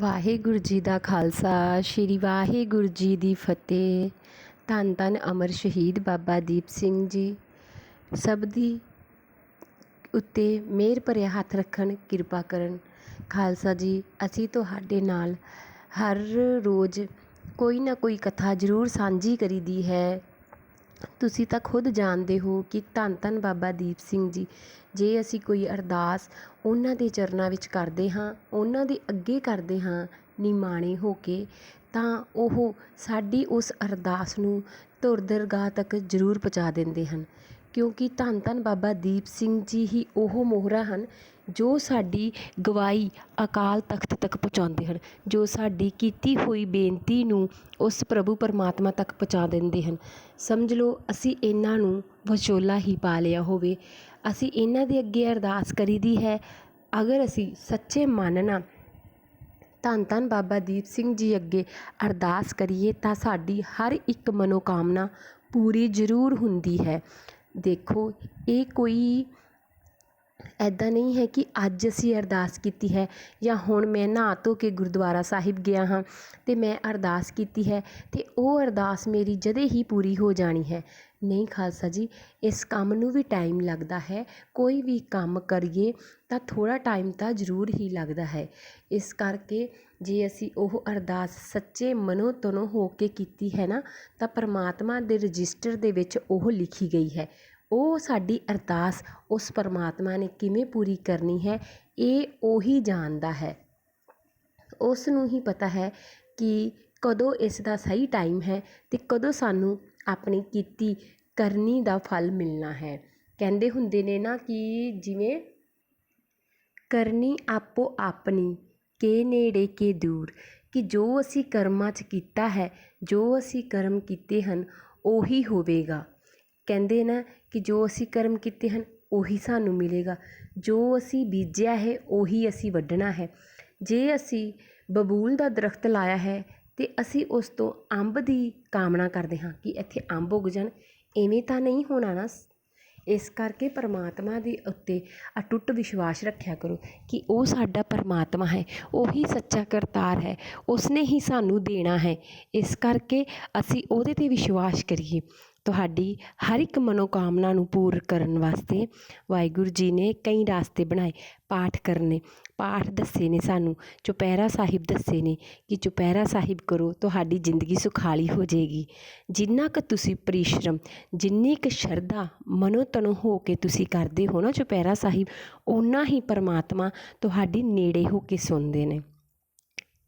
ਵਾਹਿਗੁਰੂ ਜੀ ਦਾ ਖਾਲਸਾ, ਸ੍ਰੀ ਵਾਹਿਗੁਰੂ ਜੀ ਦੀ ਫਤਿਹ। ਧੰਨ ਧੰਨ ਅਮਰ ਸ਼ਹੀਦ ਬਾਬਾ ਦੀਪ ਸਿੰਘ ਜੀ। ਸਭ ਦੀ ਉੱਤੇ ਮਿਹਰ ਭਰਿਆ ਹੱਥ ਰੱਖਣ, ਕਿਰਪਾ ਕਰਨ। ਖਾਲਸਾ ਜੀ, ਅਸੀਂ ਤੁਹਾਡੇ ਨਾਲ ਹਰ ਰੋਜ਼ ਕੋਈ ਨਾ ਕੋਈ ਕਥਾ ਜ਼ਰੂਰ ਸਾਂਝੀ ਕਰੀਦੀ ਹੈ। ਤੁਸੀਂ ਤਾਂ ਖੁਦ ਜਾਣਦੇ ਹੋ ਕਿ ਧੰਨ ਧੰਨ ਬਾਬਾ ਦੀਪ ਸਿੰਘ ਜੀ, ਜੇ ਅਸੀਂ ਕੋਈ ਅਰਦਾਸ ਉਹਨਾਂ ਦੇ ਚਰਨਾਂ ਵਿੱਚ ਕਰਦੇ ਹਾਂ, ਉਹਨਾਂ ਦੇ ਅੱਗੇ ਕਰਦੇ ਹਾਂ, ਨਿਮਾਣੇ ਹੋ ਕੇ, ਤਾਂ ਉਹ ਸਾਡੀ ਉਸ ਅਰਦਾਸ ਨੂੰ ਧੁਰ ਦਰਗਾਹ ਤੱਕ ਜ਼ਰੂਰ ਪਹੁੰਚਾ ਦਿੰਦੇ ਹਨ। ਕਿਉਂਕਿ ਧੰਨ ਧੰਨ ਬਾਬਾ ਦੀਪ ਸਿੰਘ ਜੀ ਹੀ ਉਹ ਮੋਹਰਾ ਹਨ ਜੋ ਸਾਡੀ ਗਵਾਈ ਅਕਾਲ ਤਖਤ ਤੱਕ ਪਹੁੰਚਾਉਂਦੇ ਹਨ, ਜੋ ਸਾਡੀ ਕੀਤੀ ਹੋਈ ਬੇਨਤੀ ਨੂੰ ਉਸ ਪ੍ਰਭੂ ਪਰਮਾਤਮਾ ਤੱਕ ਪਹੁੰਚਾ ਦਿੰਦੇ ਹਨ। ਸਮਝ ਲਓ, ਅਸੀਂ ਇਹਨਾਂ ਨੂੰ ਵਿਚੋਲਾ ਹੀ ਪਾ ਲਿਆ ਹੋਵੇ। ਅਸੀਂ ਇਹਨਾਂ ਦੇ ਅੱਗੇ ਅਰਦਾਸ ਕਰੀਦੀ ਹੈ। ਅਗਰ ਅਸੀਂ ਸੱਚੇ ਮਨ ਨਾਲ ਧੰਨ ਧੰਨ ਬਾਬਾ ਦੀਪ ਸਿੰਘ ਜੀ ਅੱਗੇ ਅਰਦਾਸ ਕਰੀਏ, ਤਾਂ ਸਾਡੀ ਹਰ ਇੱਕ ਮਨੋਕਾਮਨਾ ਪੂਰੀ ਜ਼ਰੂਰ ਹੁੰਦੀ ਹੈ। ਦੇਖੋ, ਇਹ ਕੋਈ ਇੱਦਾਂ ਨਹੀਂ ਹੈ ਕਿ ਅੱਜ ਅਸੀਂ ਅਰਦਾਸ ਕੀਤੀ ਹੈ ਜਾਂ ਹੁਣ ਮੈਂ ਨਹਾ ਧੋ ਕੇ ਗੁਰਦੁਆਰਾ ਸਾਹਿਬ ਗਿਆ ਹਾਂ ਅਤੇ ਮੈਂ ਅਰਦਾਸ ਕੀਤੀ ਹੈ ਅਤੇ ਉਹ ਅਰਦਾਸ ਮੇਰੀ ਜਦੇ ਹੀ ਪੂਰੀ ਹੋ ਜਾਣੀ ਹੈ। ਨਹੀਂ ਖਾਲਸਾ ਜੀ, ਇਸ ਕੰਮ ਨੂੰ ਵੀ ਟਾਈਮ ਲੱਗਦਾ ਹੈ। ਕੋਈ ਵੀ ਕੰਮ ਕਰੀਏ ਤਾਂ ਥੋੜ੍ਹਾ ਟਾਈਮ ਤਾਂ ਜ਼ਰੂਰ ਹੀ ਲੱਗਦਾ ਹੈ। ਇਸ ਕਰਕੇ ਜੇ ਅਸੀਂ ਉਹ ਅਰਦਾਸ ਸੱਚੇ ਮਨੋ ਤਨੋ ਹੋ ਕੇ ਕੀਤੀ ਹੈ ਨਾ ਤਾਂ ਪਰਮਾਤਮਾ ਦੇ ਰਜਿਸਟਰ ਦੇ ਵਿੱਚ ਉਹ ਲਿਖੀ ਗਈ ਹੈ। ਉਹ ਸਾਡੀ ਅਰਦਾਸ ਉਸ ਪਰਮਾਤਮਾ ਨੇ ਕਿਵੇਂ ਪੂਰੀ ਕਰਨੀ ਹੈ, ਇਹ ਉਹੀ ਜਾਣਦਾ ਹੈ। ਉਸ ਨੂੰ ਹੀ ਪਤਾ ਹੈ ਕਿ ਕਦੋਂ ਇਸ ਦਾ ਸਹੀ ਟਾਈਮ ਹੈ ਅਤੇ ਕਦੋਂ ਸਾਨੂੰ ਆਪਣੀ ਕੀਤੀ ਕਰਨੀ ਦਾ ਫਲ ਮਿਲਣਾ ਹੈ। ਕਹਿੰਦੇ ਹੁੰਦੇ ਨੇ ਨਾ ਕਿ ਜਿਵੇਂ, ਕਰਨੀ ਆਪੋ ਆਪਣੀ, ਕੇ ਨੇੜੇ ਕੇ ਦੂਰ। ਕਿ ਜੋ ਅਸੀਂ ਕਰਮਾਂ 'ਚ ਕੀਤਾ ਹੈ, ਜੋ ਅਸੀਂ ਕਰਮ ਕੀਤੇ ਹਨ, ਉਹੀ ਹੋਵੇਗਾ। ਕਹਿੰਦੇ ਨਾ ਕਿ ਜੋ ਅਸੀਂ ਕਰਮ ਕੀਤੇ ਹਨ, ਉਹੀ ਸਾਨੂੰ ਮਿਲੇਗਾ। ਜੋ ਅਸੀਂ ਬੀਜਿਆ ਹੈ, ਉਹੀ ਅਸੀਂ ਵੱਢਣਾ ਹੈ। ਜੇ ਅਸੀਂ ਬਬੂਲ ਦਾ ਦਰਖਤ ਲਾਇਆ ਹੈ, ਤੇ ਅਸੀਂ ਉਸ ਤੋਂ ਅੰਬ ਦੀ ਕਾਮਨਾ ਕਰਦੇ ਹਾਂ ਕਿ ਇੱਥੇ ਅੰਬ ਉੱਗ ਜਾਣ। ਇਵੇਂ ਤਾਂ ਨਹੀਂ ਹੋਣਾ ਨਾ। ਇਸ ਕਰਕੇ ਪਰਮਾਤਮਾ ਦੇ ਉੱਤੇ ਅਟੁੱਟ ਵਿਸ਼ਵਾਸ ਰੱਖਿਆ ਕਰੋ ਕਿ ਉਹ ਸਾਡਾ ਪਰਮਾਤਮਾ ਹੈ, ਉਹੀ ਸੱਚਾ ਕਰਤਾਰ ਹੈ, ਉਸਨੇ ਹੀ ਸਾਨੂੰ ਦੇਣਾ ਹੈ। ਇਸ ਕਰਕੇ ਅਸੀਂ ਉਹਦੇ 'ਤੇ ਵਿਸ਼ਵਾਸ ਕਰੀਏ। ਤੁਹਾਡੀ ਹਰ ਇੱਕ ਮਨੋਕਾਮਨਾ ਨੂੰ ਪੂਰ ਕਰਨ ਵਾਸਤੇ ਵਾਹਿਗੁਰੂ ਜੀ ਨੇ ਕਈ ਰਾਸਤੇ ਬਣਾਏ, ਪਾਠ ਕਰਨੇ। ਪਾਠ ਦੱਸੇ ਨੇ ਸਾਨੂੰ, ਚੁਪਹਿਰਾ ਸਾਹਿਬ ਦੱਸੇ ਨੇ ਕਿ ਚੁਪਹਿਰਾ ਸਾਹਿਬ ਕਰੋ, ਤੁਹਾਡੀ ਜ਼ਿੰਦਗੀ ਸੁਖਾਲੀ ਹੋ ਜਾਏਗੀ। ਜਿੰਨਾ ਕੁ ਤੁਸੀਂ ਪਰਿਸ਼ਰਮ, ਜਿੰਨੀ ਕੁ ਸ਼ਰਧਾ ਮਨੋ ਤਨੋ ਹੋ ਕੇ ਤੁਸੀਂ ਕਰਦੇ ਹੋ ਨਾ ਚੁਪਹਿਰਾ ਸਾਹਿਬ, ਓਨਾ ਹੀ ਪਰਮਾਤਮਾ ਤੁਹਾਡੀ ਨੇੜੇ ਹੋ ਕੇ ਸੁਣਦੇ ਨੇ।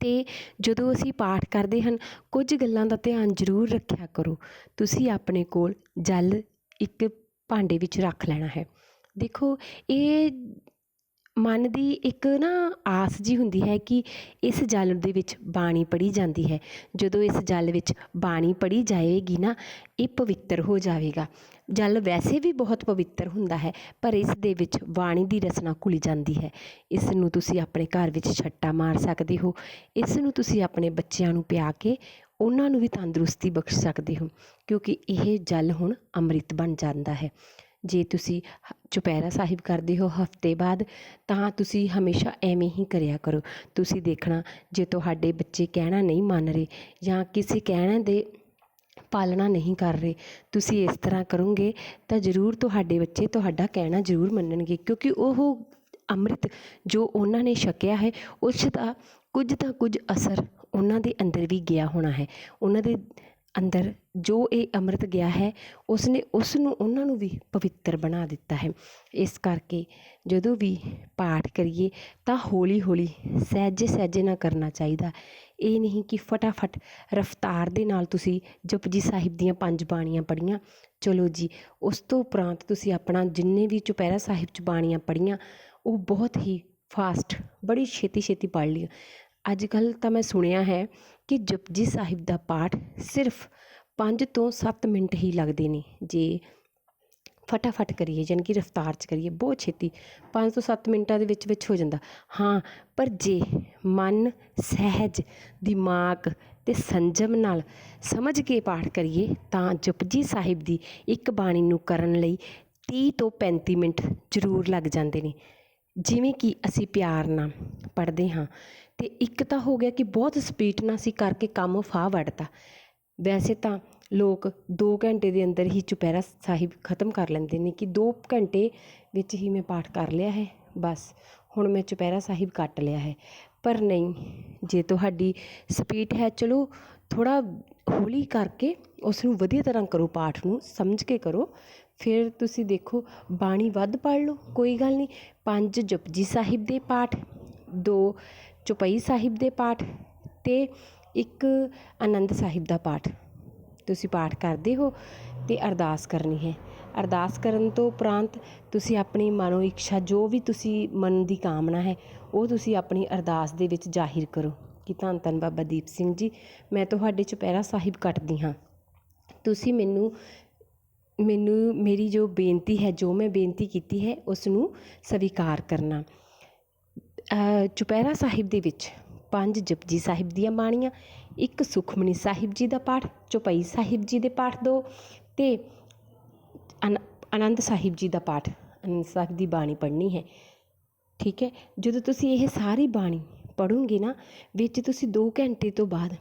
ਅਤੇ ਜਦੋਂ ਅਸੀਂ ਪਾਠ ਕਰਦੇ ਹਨ, ਕੁਝ ਗੱਲਾਂ ਦਾ ਧਿਆਨ ਜ਼ਰੂਰ ਰੱਖਿਆ ਕਰੋ। ਤੁਸੀਂ ਆਪਣੇ ਕੋਲ ਜਲ ਇੱਕ ਭਾਂਡੇ ਵਿੱਚ ਰੱਖ ਲੈਣਾ ਹੈ। ਦੇਖੋ, ਇਹ ਮਨ ਦੀ ਇੱਕ ਨਾ ਆਸ ਜਿਹੀ ਹੁੰਦੀ ਹੈ ਕਿ ਇਸ ਜਲ ਦੇ ਵਿੱਚ ਬਾਣੀ ਪੜ੍ਹੀ ਜਾਂਦੀ ਹੈ। ਜਦੋਂ ਇਸ ਜਲ ਵਿੱਚ ਬਾਣੀ ਪੜ੍ਹੀ ਜਾਏਗੀ ਨਾ, ਇਹ ਪਵਿੱਤਰ ਹੋ ਜਾਵੇਗਾ। ਜਲ ਵੈਸੇ ਵੀ ਬਹੁਤ ਪਵਿੱਤਰ ਹੁੰਦਾ ਹੈ, ਪਰ ਇਸ ਦੇ ਵਿੱਚ ਬਾਣੀ ਦੀ ਰਚਨਾ ਘੁਲ ਜਾਂਦੀ ਹੈ। ਇਸ ਨੂੰ ਤੁਸੀਂ ਆਪਣੇ ਘਰ ਵਿੱਚ ਛੱਟਾ ਮਾਰ ਸਕਦੇ ਹੋ। ਇਸ ਨੂੰ ਤੁਸੀਂ ਆਪਣੇ ਬੱਚਿਆਂ ਨੂੰ ਪਿਆ ਕੇ ਉਹਨਾਂ ਨੂੰ ਵੀ ਤੰਦਰੁਸਤੀ ਬਖਸ਼ ਸਕਦੇ ਹੋ, ਕਿਉਂਕਿ ਇਹ ਜਲ ਹੁਣ ਅੰਮ੍ਰਿਤ ਬਣ ਜਾਂਦਾ ਹੈ। ਜੇ ਤੁਸੀਂ ਚੁਪਹਿਰਾ ਸਾਹਿਬ ਕਰਦੇ ਹੋ ਹਫ਼ਤੇ ਬਾਅਦ, ਤਾਂ ਤੁਸੀਂ ਹਮੇਸ਼ਾ ਐਵੇਂ ਹੀ ਕਰਿਆ ਕਰੋ। ਤੁਸੀਂ ਦੇਖਣਾ, ਜੇ ਤੁਹਾਡੇ ਬੱਚੇ ਕਹਿਣਾ ਨਹੀਂ ਮੰਨ ਰਹੇ ਜਾਂ ਕਿਸੇ ਕਹਿਣ ਦੇ ਪਾਲਣਾ ਨਹੀਂ ਕਰ ਰਹੇ, ਤੁਸੀਂ ਇਸ ਤਰ੍ਹਾਂ ਕਰੋਗੇ ਤਾਂ ਜ਼ਰੂਰ ਤੁਹਾਡੇ ਬੱਚੇ ਤੁਹਾਡਾ ਕਹਿਣਾ ਜ਼ਰੂਰ ਮੰਨਣਗੇ, ਕਿਉਂਕਿ ਉਹ ਅੰਮ੍ਰਿਤ ਜੋ ਉਹਨਾਂ ਨੇ ਛਕਿਆ ਹੈ, ਉਸ ਦਾ ਕੁਝ ਤਾਂ ਕੁਝ ਅਸਰ ਉਹਨਾਂ ਦੇ ਅੰਦਰ ਵੀ ਗਿਆ ਹੋਣਾ ਹੈ। ਉਹਨਾਂ ਦੇ ਅੰਦਰ ਜੋ ਇਹ ਅੰਮ੍ਰਿਤ ਗਿਆ ਹੈ ਉਸ ਨੇ ਉਸ ਨੂੰ ਉਹਨਾਂ ਨੂੰ ਵੀ ਪਵਿੱਤਰ ਬਣਾ ਦਿੱਤਾ ਹੈ। ਇਸ ਕਰਕੇ ਜਦੋਂ ਵੀ ਪਾਠ ਕਰੀਏ ਤਾਂ ਹੌਲੀ ਹੌਲੀ ਸਹਿਜੇ ਸਹਿਜੇ ਨਾ ਕਰਨਾ ਚਾਹੀਦਾ। ਇਹ ਨਹੀਂ ਕਿ ਫਟਾਫਟ ਰਫਤਾਰ ਦੇ ਨਾਲ ਤੁਸੀਂ ਜਪਜੀ ਸਾਹਿਬ ਦੀਆਂ ਪੰਜ ਬਾਣੀਆਂ ਪੜ੍ਹੀਆਂ, ਚਲੋ ਜੀ, ਉਸ ਤੋਂ ਉਪਰੰਤ ਤੁਸੀਂ ਆਪਣਾ ਜਿੰਨੇ ਵੀ ਚੁਪਹਿਰਾ ਸਾਹਿਬ ਚ ਬਾਣੀਆਂ ਪੜ੍ਹੀਆਂ, ਉਹ ਬਹੁਤ ਹੀ ਫਾਸਟ ਬੜੀ ਛੇਤੀ ਛੇਤੀ ਪੜ੍ਹ ਲਈਆਂ। ਅੱਜ ਕੱਲ੍ਹ ਤਾਂ ਮੈਂ ਸੁਣਿਆ ਹੈ ਕਿ ਜਪਜੀ ਸਾਹਿਬ ਦਾ ਪਾਠ ਸਿਰਫ ਪੰਜ ਤੋਂ ਸੱਤ ਮਿੰਟ ਹੀ ਲੱਗਦੇ ਨੇ। ਜੇ ਫਟਾਫਟ ਕਰੀਏ ਯਾਨੀ ਕਿ ਰਫਤਾਰ 'ਚ ਕਰੀਏ, ਬਹੁਤ ਛੇਤੀ ਪੰਜ ਤੋਂ ਸੱਤ ਮਿੰਟਾਂ ਦੇ ਵਿੱਚ ਵਿੱਚ ਹੋ ਜਾਂਦਾ। ਹਾਂ, ਪਰ ਜੇ ਮਨ ਸਹਿਜ, ਦਿਮਾਗ ਅਤੇ ਸੰਜਮ ਨਾਲ ਸਮਝ ਕੇ ਪਾਠ ਕਰੀਏ, ਤਾਂ ਜਪਜੀ ਸਾਹਿਬ ਦੀ ਇੱਕ ਬਾਣੀ ਨੂੰ ਕਰਨ ਲਈ ਤੀਹ ਤੋਂ 35 ਮਿੰਟ ਜ਼ਰੂਰ ਲੱਗ ਜਾਂਦੇ ਨੇ। ਜਿਵੇਂ ਕਿ ਅਸੀਂ ਪਿਆਰ ਨਾਲ ਪੜ੍ਹਦੇ ਹਾਂ ਅਤੇ ਇੱਕ ਤਾਂ ਹੋ ਗਿਆ ਕਿ ਬਹੁਤ ਸਪੀਡ ਨਾਲ ਅਸੀਂ ਕਰਕੇ ਕੰਮ ਫਾਹ ਵੱਢਤਾ। ਵੈਸੇ ਤਾਂ ਲੋਕ ਦੋ ਘੰਟੇ ਦੇ ਅੰਦਰ ਹੀ ਚੁਪਹਿਰਾ ਸਾਹਿਬ ਖਤਮ ਕਰ ਲੈਂਦੇ ਨੇ ਕਿ ਦੋ ਘੰਟੇ ਵਿੱਚ ਹੀ ਮੈਂ ਪਾਠ ਕਰ ਲਿਆ ਹੈ, ਬਸ। ਹੁਣ ਮੈਂ ਚੁਪਹਿਰਾ ਸਾਹਿਬ ਕੱਟ ਲਿਆ ਹੈ। ਪਰ ਨਹੀਂ, ਜੇ ਤੁਹਾਡੀ ਸਪੀਡ ਹੈ, ਚਲੋ ਥੋੜ੍ਹਾ ਹੌਲੀ ਕਰਕੇ ਉਸ ਨੂੰ ਵਧੀਆ ਤਰ੍ਹਾਂ ਕਰੋ ਪਾਠ ਨੂੰ, ਸਮਝ ਕੇ ਕਰੋ। ਫਿਰ ਤੁਸੀਂ ਦੇਖੋ, ਬਾਣੀ ਵੱਧ ਪੜ੍ਹ ਲਓ, ਕੋਈ ਗੱਲ ਨਹੀਂ। ਪੰਜ ਜਪਜੀ ਸਾਹਿਬ ਦੇ ਪਾਠ, ਦੋ ਚੁਪਈ ਸਾਹਿਬ ਦੇ ਪਾਠ ਅਤੇ ਇੱਕ ਆਨੰਦ ਸਾਹਿਬ ਦਾ ਪਾਠ। ਤੁਸੀਂ ਪਾਠ ਕਰਦੇ ਹੋ ਅਤੇ ਅਰਦਾਸ ਕਰਨੀ ਹੈ। ਅਰਦਾਸ ਕਰਨ ਤੋਂ ਉਪਰੰਤ ਤੁਸੀਂ ਆਪਣੀ ਮਨੋ ਇੱਛਾ, ਜੋ ਵੀ ਤੁਸੀਂ ਮਨ ਦੀ ਕਾਮਨਾ ਹੈ, ਉਹ ਤੁਸੀਂ ਆਪਣੀ ਅਰਦਾਸ ਦੇ ਵਿੱਚ ਜ਼ਾਹਿਰ ਕਰੋ। ਕਿ ਧੰਨ ਧੰਨ ਬਾਬਾ ਦੀਪ ਸਿੰਘ ਜੀ, ਮੈਂ ਤੁਹਾਡੇ ਚੁਪਹਿਰਾ ਸਾਹਿਬ ਕੱਟਦੀ ਹਾਂ। ਤੁਸੀਂ ਮੈਨੂੰ ਮੈਨੂੰ, ਮੇਰੀ ਜੋ ਬੇਨਤੀ ਹੈ, ਜੋ ਮੈਂ ਬੇਨਤੀ ਕੀਤੀ ਹੈ ਉਸ ਨੂੰ ਸਵੀਕਾਰ ਕਰਨਾ। ਚੁਪਹਿਰਾ ਸਾਹਿਬ ਦੇ ਵਿੱਚ ਪੰਜ ਜਪਜੀ ਸਾਹਿਬ ਦੀਆਂ ਬਾਣੀਆਂ, ਇੱਕ ਸੁਖਮਨੀ ਸਾਹਿਬ ਜੀ ਦਾ ਪਾਠ, ਚੌਪਈ ਸਾਹਿਬ ਜੀ ਦੇ ਪਾਠ ਦੋ ਅਤੇ ਅਨ ਆਨੰਦ ਸਾਹਿਬ ਜੀ ਦਾ ਪਾਠ ਆਨੰਦ ਸਾਹਿਬ ਦੀ ਬਾਣੀ ਪੜ੍ਹਨੀ ਹੈ। ਠੀਕ ਹੈ? ਜਦੋਂ ਤੁਸੀਂ ਇਹ ਸਾਰੀ ਬਾਣੀ ਪੜ੍ਹੋਗੇ ਨਾ, ਵਿੱਚ ਤੁਸੀਂ 2 ਘੰਟੇ ਤੋਂ ਬਾਅਦ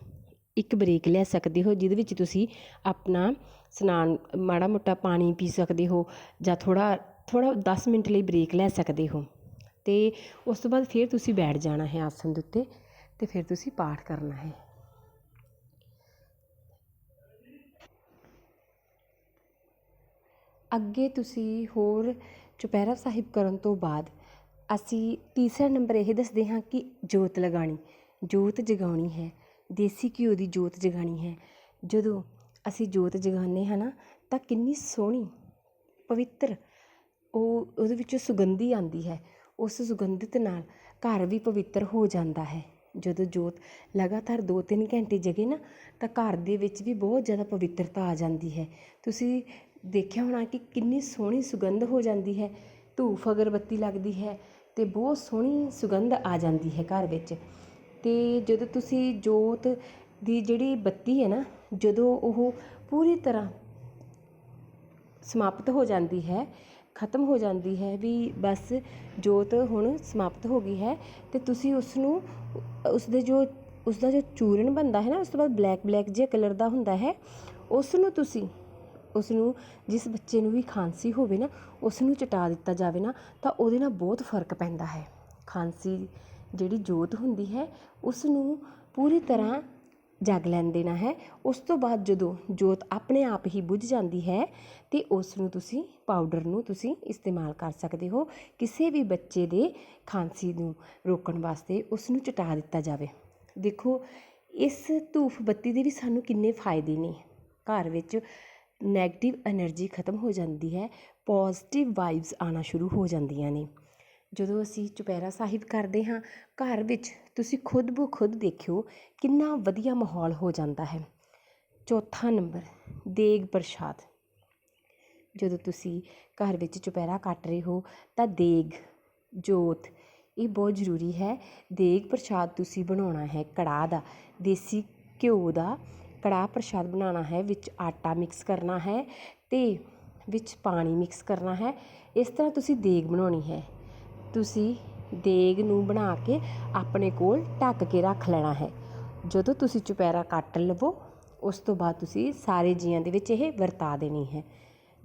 ਇੱਕ ਬ੍ਰੇਕ ਲੈ ਸਕਦੇ ਹੋ, ਜਿਹਦੇ ਵਿੱਚ ਤੁਸੀਂ ਆਪਣਾ ਸਨਾਨ, ਮਾੜਾ ਮੋਟਾ ਪਾਣੀ ਪੀ ਸਕਦੇ ਹੋ ਜਾਂ ਥੋੜ੍ਹਾ ਥੋੜ੍ਹਾ 10 ਮਿੰਟ ਲਈ ਬ੍ਰੇਕ ਲੈ ਸਕਦੇ ਹੋ। ਅਤੇ ਉਸ ਤੋਂ ਬਾਅਦ ਫਿਰ ਤੁਸੀਂ ਬੈਠ ਜਾਣਾ ਹੈ ਆਸਨ ਦੇ ਉੱਤੇ ਅਤੇ ਫਿਰ ਤੁਸੀਂ ਪਾਠ ਕਰਨਾ ਹੈ। ਅੱਗੇ ਤੁਸੀਂ ਹੋਰ ਚੁਪਹਿਰਾ ਸਾਹਿਬ ਕਰਨ ਤੋਂ ਬਾਅਦ ਅਸੀਂ ਤੀਸਰਾ ਨੰਬਰ ਇਹ ਦੱਸਦੇ ਹਾਂ ਕਿ ਜੋਤ ਲਗਾਉਣੀ, ਜੋਤ ਜਗਾਉਣੀ ਹੈ, ਦੇਸੀ ਘਿਓ ਦੀ ਜੋਤ ਜਗਾਉਣੀ ਹੈ। ਜਦੋਂ ਅਸੀਂ ਜੋਤ ਜਗਾਉਂਦੇ ਹਾਂ ਨਾ, ਤਾਂ ਕਿੰਨੀ ਸੋਹਣੀ, ਪਵਿੱਤਰ, ਉਹ ਉਹਦੇ ਵਿੱਚੋਂ ਸੁਗੰਧੀ ਆਉਂਦੀ ਹੈ। ਉਸ ਸੁਗੰਧਿਤ ਨਾਲ ਘਰ ਵੀ ਪਵਿੱਤਰ ਹੋ ਜਾਂਦਾ ਹੈ। ਜਦੋਂ ਜੋਤ ਲਗਾਤਾਰ 2-3 ਘੰਟੇ ਜਗੇ ਨਾ, ਤਾਂ ਘਰ ਦੇ ਵਿੱਚ ਵੀ ਬਹੁਤ ਜ਼ਿਆਦਾ ਪਵਿੱਤਰਤਾ ਆ ਜਾਂਦੀ ਹੈ। ਤੁਸੀਂ ਦੇਖਿਆ ਹੋਣਾ ਕਿ ਕਿੰਨੀ ਸੋਹਣੀ ਸੁਗੰਧ ਹੋ ਜਾਂਦੀ ਹੈ, ਧੂਫ ਅਗਰਬੱਤੀ ਲੱਗਦੀ ਹੈ ਅਤੇ ਬਹੁਤ ਸੋਹਣੀ ਸੁਗੰਧ ਆ ਜਾਂਦੀ ਹੈ ਘਰ ਵਿੱਚ। ਅਤੇ ਜਦੋਂ ਤੁਸੀਂ ਜੋਤ ਦੀ ਜਿਹੜੀ ਬੱਤੀ ਹੈ ਨਾ, ਜਦੋਂ ਉਹ ਪੂਰੀ ਤਰ੍ਹਾਂ ਸਮਾਪਤ ਹੋ ਜਾਂਦੀ ਹੈ ਖਤਮ ਹੋ ਜਾਂਦੀ ਹੈ ਵੀ ਬਸ ਜੋਤ ਹੁਣ ਸਮਾਪਤ ਹੋ ਗਈ ਹੈ ਅਤੇ ਤੁਸੀਂ ਉਸਨੂੰ, ਉਸਦੇ ਜੋ, ਉਸਦਾ ਜੋ ਚੂਰਨ ਬਣਦਾ ਹੈ ਨਾ, ਉਸ ਤੋਂ ਬਾਅਦ ਬਲੈਕ ਬਲੈਕ ਜਿਹਾ ਕਲਰ ਦਾ ਹੁੰਦਾ ਹੈ ਉਸ ਨੂੰ ਤੁਸੀਂ ਉਸ ਨੂੰ ਜਿਸ ਬੱਚੇ ਨੂੰ ਵੀ ਖਾਂਸੀ ਹੋਵੇ ਨਾ ਉਸ ਨੂੰ ਚਟਾ ਦਿੱਤਾ ਜਾਵੇ ਨਾ, ਤਾਂ ਉਹਦੇ ਨਾਲ ਬਹੁਤ ਫ਼ਰਕ ਪੈਂਦਾ ਹੈ। ਖਾਂਸੀ ਜਿਹੜੀ ਜੋਤ ਹੁੰਦੀ ਹੈ ਉਸ ਨੂੰ ਪੂਰੀ ਤਰ੍ਹਾਂ ਜਗ ਲੈਣ ਦੇਣਾ ਹੈ। ਉਸ ਤੋਂ ਬਾਅਦ ਜਦੋਂ ਜੋਤ ਆਪਣੇ ਆਪ ਹੀ ਬੁਝ ਜਾਂਦੀ ਹੈ, ਤੇ ਉਸ ਨੂੰ ਤੁਸੀਂ ਪਾਊਡਰ ਨੂੰ ਤੁਸੀਂ ਇਸਤੇਮਾਲ ਕਰ ਸਕਦੇ ਹੋ। ਕਿਸੇ ਵੀ ਬੱਚੇ ਦੇ ਖਾਂਸੀ ਨੂੰ ਰੋਕਣ ਵਾਸਤੇ ਉਸ ਨੂੰ ਚਟਾ ਦਿੱਤਾ ਜਾਵੇ। ਦੇਖੋ, ਇਸ ਧੂਫ ਬੱਤੀ ਦੇ ਵੀ ਸਾਨੂੰ ਕਿੰਨੇ ਫਾਇਦੇ ਨੇ। ਘਰ ਵਿੱਚ ਨੈਗੇਟਿਵ એનર્ਜੀ ਖਤਮ ਹੋ ਜਾਂਦੀ ਹੈ ਪੋਜ਼ਿਟਿਵ ਵਾਈਬਸ ਆਉਣਾ ਸ਼ੁਰੂ ਹੋ ਜਾਂਦੀਆਂ ਨੇ। ਜਦੋਂ ਅਸੀਂ ਚੁਪਹਿਰਾ ਸਾਹਿਬ ਕਰਦੇ ਹਾਂ, ਘਰ ਵਿੱਚ ਤੁਸੀਂ ਖੁਦ ਬ ਖੁਦ ਦੇਖਿਓ ਕਿੰਨਾ ਵਧੀਆ ਮਾਹੌਲ ਹੋ ਜਾਂਦਾ ਹੈ। ਚੌਥਾ ਨੰਬਰ, ਦੇਗ ਪ੍ਰਸ਼ਾਦ। ਜਦੋਂ ਤੁਸੀਂ ਘਰ ਵਿੱਚ ਚੁਪਹਿਰਾ ਕੱਟ ਰਹੇ ਹੋ, ਤਾਂ ਦੇਗ, ਜੋਤ, ਇਹ ਬਹੁਤ ਜ਼ਰੂਰੀ ਹੈ। ਦੇਗ ਪ੍ਰਸ਼ਾਦ ਤੁਸੀਂ ਬਣਾਉਣਾ ਹੈ ਕੜਾਹ ਦਾ, ਦੇਸੀ ਘਿਓ ਦਾ। ਕੜਾਹ ਪ੍ਰਸ਼ਾਦ ਬਣਾਉਣਾ ਹੈ, ਵਿੱਚ ਆਟਾ ਮਿਕਸ ਕਰਨਾ ਹੈ ਅਤੇ ਵਿੱਚ ਪਾਣੀ ਮਿਕਸ ਕਰਨਾ ਹੈ। ਇਸ ਤਰ੍ਹਾਂ ਤੁਸੀਂ ਦੇਗ ਬਣਾਉਣੀ ਹੈ। ਤੁਸੀਂ ਦੇਗ ਨੂੰ ਬਣਾ ਕੇ ਆਪਣੇ ਕੋਲ ਢੱਕ ਕੇ ਰੱਖ ਲੈਣਾ ਹੈ। ਜਦੋਂ ਤੁਸੀਂ ਚੁਪੈਰਾ ਕੱਟ ਲਵੋ, ਉਸ ਤੋਂ ਬਾਅਦ ਤੁਸੀਂ ਸਾਰੇ ਜੀਆਂ ਦੇ ਵਿੱਚ ਇਹ ਵਰਤਾ ਦੇਣੀ ਹੈ।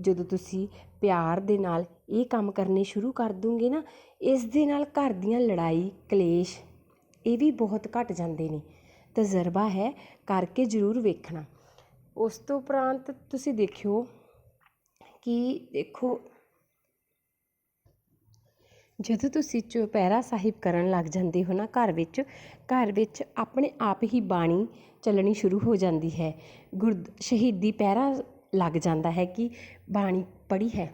ਜਦੋਂ ਤੁਸੀਂ ਪਿਆਰ ਦੇ ਨਾਲ ਇਹ ਕੰਮ ਕਰਨੇ ਸ਼ੁਰੂ ਕਰ ਦੋਗੇ ਨਾ, ਇਸ ਦੇ ਨਾਲ ਘਰ ਦੀਆਂ ਲੜਾਈ, ਕਲੇਸ਼, ਇਹ ਵੀ ਬਹੁਤ ਘਟ ਜਾਂਦੇ ਨੇ। ਤਜਰਬਾ ਹੈ ਕਰਕੇ ਜ਼ਰੂਰ ਵੇਖਣਾ। ਉਸ ਤੋਂ ਉਪਰੰਤ ਤੁਸੀਂ ਦੇਖਿਓ ਕਿ ਦੇਖੋ ਜਦੋਂ ਤੁਸੀਂ ਚੁਪਹਿਰਾ ਸਾਹਿਬ ਕਰਨ ਲੱਗ ਜਾਂਦੇ ਹੋ ਨਾ ਘਰ ਵਿੱਚ ਘਰ ਵਿੱਚ ਆਪਣੇ ਆਪ ਹੀ ਬਾਣੀ ਚੱਲਣੀ ਸ਼ੁਰੂ ਹੋ ਜਾਂਦੀ ਹੈ। ਗੁਰ ਸ਼ਹੀਦੀ ਪਹਿਰਾ ਲੱਗ ਜਾਂਦਾ ਹੈ ਕਿ ਬਾਣੀ ਪੜ੍ਹੀ ਹੈ।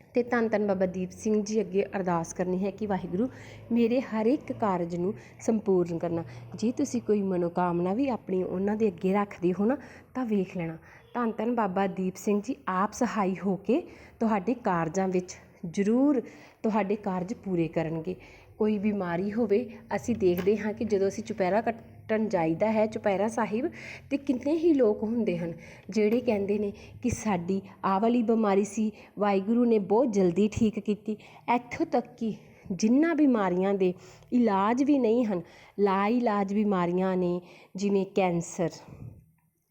ਅਤੇ ਧੰਨ ਧੰਨ ਬਾਬਾ ਦੀਪ ਸਿੰਘ ਜੀ ਅੱਗੇ ਅਰਦਾਸ ਕਰਨੀ ਹੈ ਕਿ ਵਾਹਿਗੁਰੂ ਮੇਰੇ ਹਰ ਇੱਕ ਕਾਰਜ ਨੂੰ ਸੰਪੂਰਨ ਕਰਨਾ। ਜੇ ਤੁਸੀਂ ਕੋਈ ਮਨੋਕਾਮਨਾ ਵੀ ਆਪਣੀ ਉਹਨਾਂ ਦੇ ਅੱਗੇ ਰੱਖਦੇ ਹੋ ਨਾ, ਤਾਂ ਵੇਖ ਲੈਣਾ। ਧੰਨ ਧੰਨ ਬਾਬਾ ਦੀਪ ਸਿੰਘ ਜੀ, ਆਪ ਸਹਾਈ ਹੋ ਕੇ ਤੁਹਾਡੇ ਕਾਰਜਾਂ ਵਿੱਚ ਜ਼ਰੂਰ ਤੁਹਾਡੇ ਕਾਰਜ ਪੂਰੇ ਕਰਨਗੇ। ਕੋਈ ਬਿਮਾਰੀ ਹੋਵੇ, ਅਸੀਂ ਦੇਖਦੇ ਹਾਂ ਕਿ ਜਦੋਂ ਅਸੀਂ ਚੁਪਹਿਰਾ ਕੱਟਣ ਜਾਈਦਾ ਹੈ, ਚੁਪਹਿਰਾ ਸਾਹਿਬ ਅਤੇ ਕਿੰਨੇ ਹੀ ਲੋਕ ਹੁੰਦੇ ਹਨ, ਜਿਹੜੇ ਕਹਿੰਦੇ ਨੇ ਕਿ ਸਾਡੀ ਆਹ ਵਾਲੀ ਬਿਮਾਰੀ ਸੀ, ਵਾਹਿਗੁਰੂ ਨੇ ਬਹੁਤ ਜਲਦੀ ਠੀਕ ਕੀਤੀ। ਇੱਥੋਂ ਤੱਕ ਕਿ ਜਿਨ੍ਹਾਂ ਬਿਮਾਰੀਆਂ ਦੇ ਇਲਾਜ ਵੀ ਨਹੀਂ ਹਨ ਲਾ ਇਲਾਜ ਬਿਮਾਰੀਆਂ ਨੇ, ਜਿਵੇਂ ਕੈਂਸਰ।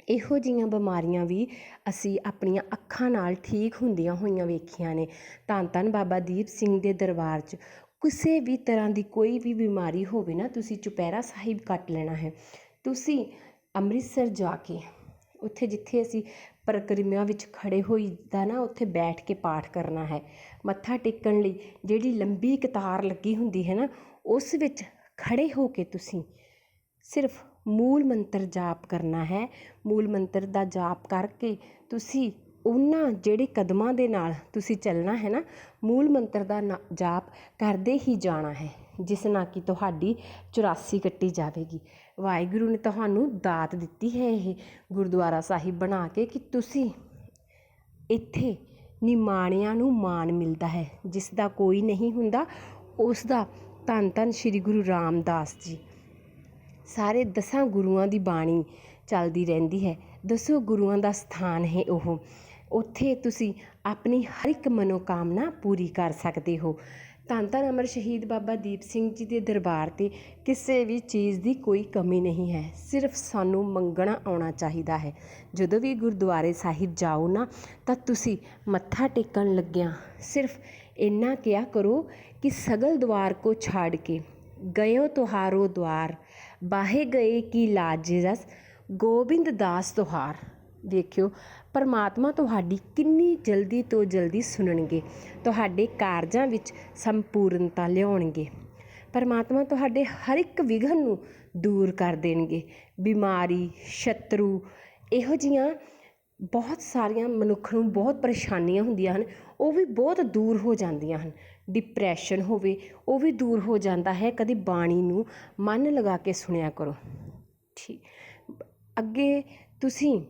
ਇਹੋ ਜਿਹੀਆਂ ਬਿਮਾਰੀਆਂ ਵੀ ਅਸੀਂ ਆਪਣੀਆਂ ਅੱਖਾਂ ਨਾਲ ਠੀਕ ਹੁੰਦੀਆਂ ਹੋਈਆਂ ਵੇਖੀਆਂ ਨੇ। ਧੰਨ ਧੰਨ ਬਾਬਾ ਦੀਪ ਸਿੰਘ ਦੇ ਦਰਬਾਰ 'ਚ। ਕਿਸੇ ਵੀ ਤਰ੍ਹਾਂ ਦੀ ਕੋਈ ਵੀ ਬਿਮਾਰੀ ਹੋਵੇ ਨਾ, ਤੁਸੀਂ ਚੁਪਹਿਰਾ ਸਾਹਿਬ ਕੱਟ ਲੈਣਾ ਹੈ। ਤੁਸੀਂ ਅੰਮ੍ਰਿਤਸਰ ਜਾ ਕੇ, ਉੱਥੇ ਜਿੱਥੇ ਅਸੀਂ ਪਰਿਕਰਮਾ ਵਿੱਚ ਖੜ੍ਹੇ ਹੋਈ ਦਾ ਨਾ, ਉੱਥੇ ਬੈਠ ਕੇ ਪਾਠ ਕਰਨਾ ਹੈ। ਮੱਥਾ ਟੇਕਣ ਲਈ ਜਿਹੜੀ ਲੰਬੀ ਕਤਾਰ ਲੱਗੀ ਹੁੰਦੀ ਹੈ ਨਾ, ਉਸ ਵਿੱਚ ਖੜ੍ਹੇ ਹੋ ਕੇ ਤੁਸੀਂ ਸਿਰਫ ਮੂਲ ਮੰਤਰ ਜਾਪ ਕਰਨਾ ਹੈ। ਮੂਲ ਮੰਤਰ ਦਾ ਜਾਪ ਕਰਕੇ ਤੁਸੀਂ ਉਹਨਾਂ ਜਿਹੜੇ ਕਦਮਾਂ ਦੇ ਨਾਲ ਤੁਸੀਂ ਚੱਲਣਾ ਹੈ ਨਾ, ਮੂਲ ਮੰਤਰ ਦਾ ਨਾ- ਜਾਪ ਕਰਦੇ ਹੀ ਜਾਣਾ ਹੈ, ਜਿਸ ਨਾਲ ਕਿ ਤੁਹਾਡੀ 84 ਕੱਟੀ ਜਾਵੇਗੀ। ਵਾਹਿਗੁਰੂ ਨੇ ਤੁਹਾਨੂੰ ਦਾਤ ਦਿੱਤੀ ਹੈ ਇਹ ਗੁਰਦੁਆਰਾ ਸਾਹਿਬ ਬਣਾ ਕੇ ਕਿ ਤੁਸੀਂ ਇੱਥੇ ਨਿਮਾਣਿਆਂ ਨੂੰ ਮਾਣ ਮਿਲਦਾ ਹੈ। ਜਿਸ ਦਾ ਕੋਈ ਨਹੀਂ ਹੁੰਦਾ, ਉਸ ਦਾ ਧੰਨ ਧੰਨ ਸ੍ਰੀ ਗੁਰੂ ਰਾਮਦਾਸ ਜੀ। ਸਾਰੇ ਦਸਾਂ ਗੁਰੂਆਂ ਦੀ ਬਾਣੀ ਚੱਲਦੀ ਰਹਿੰਦੀ ਹੈ। ਦਸੋਂ ਗੁਰੂਆਂ ਦਾ ਸਥਾਨ ਹੈ ਉਹ। ਉੱਥੇ ਤੁਸੀਂ ਆਪਣੀ ਹਰ ਇੱਕ ਮਨੋਕਾਮਨਾ ਪੂਰੀ ਕਰ ਸਕਦੇ ਹੋ। ਧੰਨ ਧੰਨ ਅਮਰ ਸ਼ਹੀਦ ਬਾਬਾ ਦੀਪ ਸਿੰਘ ਜੀ ਦੇ ਦਰਬਾਰ ਤੇ ਕਿਸੇ ਵੀ ਚੀਜ਼ ਦੀ ਕੋਈ ਕਮੀ ਨਹੀਂ ਹੈ। ਸਿਰਫ ਸਾਨੂੰ ਮੰਗਣਾ ਆਉਣਾ ਚਾਹੀਦਾ ਹੈ। ਜਦੋਂ ਵੀ ਗੁਰਦੁਆਰੇ ਸਾਹਿਬ ਜਾਓ ਨਾ, ਤਾਂ ਤੁਸੀਂ ਮੱਥਾ ਟੇਕਣ ਲੱਗਿਆਂ ਸਿਰਫ ਇੰਨਾ ਕਿਹਾ ਕਰੋ ਕਿ ਸਗਲ ਦੁਆਰ ਕੋ ਛਾੜ ਕੇ, ਗਇਓ ਤੁਹਾਰੋ ਦੁਆਰ ਬਾਹੇ ਗਏ ਕੀ ਲਾਜੇ ਰਸ, ਗੋਬਿੰਦ ਦਾਸ ਤੁਹਾਰ। ਦੇਖਿਓ ਪਰਮਾਤਮਾ ਤੁਹਾਡੀ ਕਿੰਨੀ ਜਲਦੀ ਤੋਂ ਜਲਦੀ ਸੁਣਨਗੇ, ਤੁਹਾਡੇ ਕਾਰਜਾਂ ਵਿੱਚ ਸੰਪੂਰਨਤਾ ਲਿਆਉਣਗੇ। ਪਰਮਾਤਮਾ ਤੁਹਾਡੇ ਹਰ ਇੱਕ ਵਿਘਨ ਨੂੰ ਦੂਰ ਕਰ ਦੇਣਗੇ। ਬਿਮਾਰੀ, ਸ਼ਤਰੂ, ਇਹੋ ਜੀਆਂ ਬਹੁਤ ਸਾਰੀਆਂ ਮਨੁੱਖ ਨੂੰ ਬਹੁਤ ਪਰੇਸ਼ਾਨੀਆਂ ਹੁੰਦੀਆਂ ਹਨ, ਉਹ ਵੀ ਬਹੁਤ ਦੂਰ ਹੋ ਜਾਂਦੀਆਂ ਹਨ। ਡਿਪਰੈਸ਼ਨ ਹੋਵੇ, ਉਹ ਵੀ ਦੂਰ ਹੋ ਜਾਂਦਾ ਹੈ, ਕਦੇ ਬਾਣੀ ਨੂੰ ਮਨ ਲਗਾ ਕੇ ਸੁਣਿਆ ਕਰੋ। ਠੀਕ। ਅੱਗੇ ਤੁਸੀਂ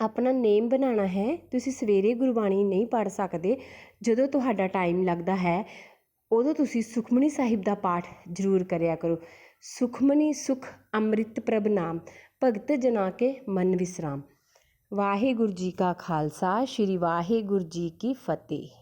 ਆਪਣਾ ਨੇਮ ਬਣਾਉਣਾ ਹੈ, ਤੁਸੀਂ ਸਵੇਰੇ ਗੁਰਬਾਣੀ ਨਹੀਂ ਪੜ੍ਹ ਸਕਦੇ, ਜਦੋਂ ਤੁਹਾਡਾ ਟਾਈਮ ਲੱਗਦਾ ਹੈ, ਉਦੋਂ ਤੁਸੀਂ ਸੁਖਮਨੀ ਸਾਹਿਬ ਦਾ ਪਾਠ ਜ਼ਰੂਰ ਕਰਿਆ ਕਰੋ। ਸੁਖਮਨੀ ਸੁਖ ਅੰਮ੍ਰਿਤ ਪ੍ਰਭ ਨਾਮ, ਭਗਤ ਜਨਾ ਕੇ ਮਨ ਵਿਸਰਾਮ। ਵਾਹਿਗੁਰੂ ਜੀ ਕਾ ਖਾਲਸਾ, ਸ੍ਰੀ ਵਾਹਿਗੁਰੂ ਜੀ ਕੀ ਫਤਿਹ।